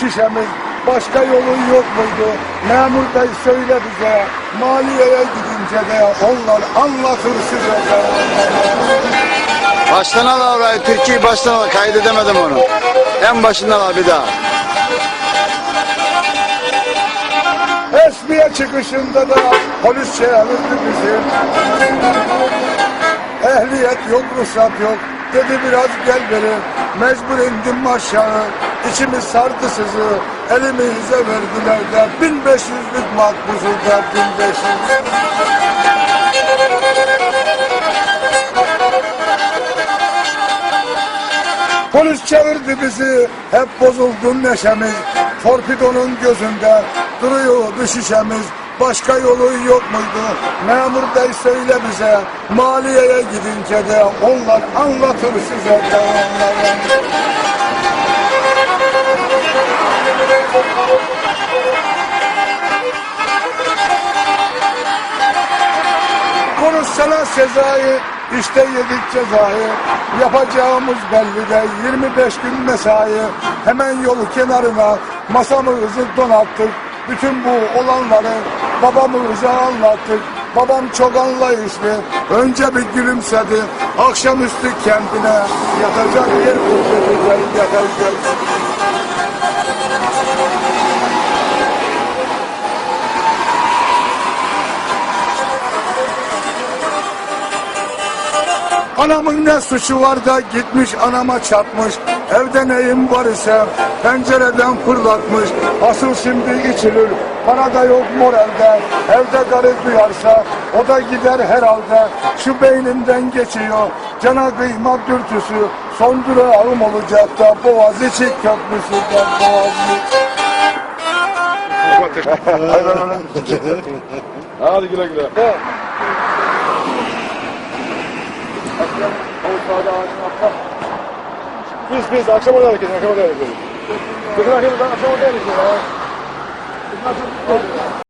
şişemiz başka yolu yok muydu? Memur bey söyle bize maliyeye gidince de onlar anlatır size. Baştan al orayı, Türkiye'yi baştan al. Kaydedemedim onu. En başından al bir daha. Esmiye çıkışında da polis çağırdı bizi. Ehliyet yok, ruhsat yok. Dedi biraz gel beri. Mecbur indim aşağı. İçimiz sardı sızı. Elimize verdiler de 1500'lük makbuzu da 1500. Polis çevirdi bizi, hep bozuldu neşemiz. Torpidonun gözünde duruyordu şişemiz. Başka yolu yok muydu? Memur bey söyle bize, maliyeye gidince de onlar anlatır size. Konuşsana Sezai, işte yedik cezayı. Yapacağımız belli de 25 gün mesai. Hemen yolu kenarına masamızı donattık. Bütün bu olanları babamıza anlattık. Babam çok anlayışlı. Önce bir gülümsedi. Akşamüstü kendine yatacak yer buldu. Yatacak. Anamın ne suçu var da gitmiş anama çarpmış. Evde neyim var ise pencereden fırlatmış. Asıl şimdi içilir. Para da yok moralde. Evde karı duyarsa o da gider herhalde. Şu beyninden geçiyor. Cana kıyma dürtüsü. Son durağım olacak da Boğaziçi Köprüsü de Boğaziçi. Hadi güle güle. Biz biz akşam orada hareket akşam orada hareket edelim. Bakın akşam orada hareket edelim.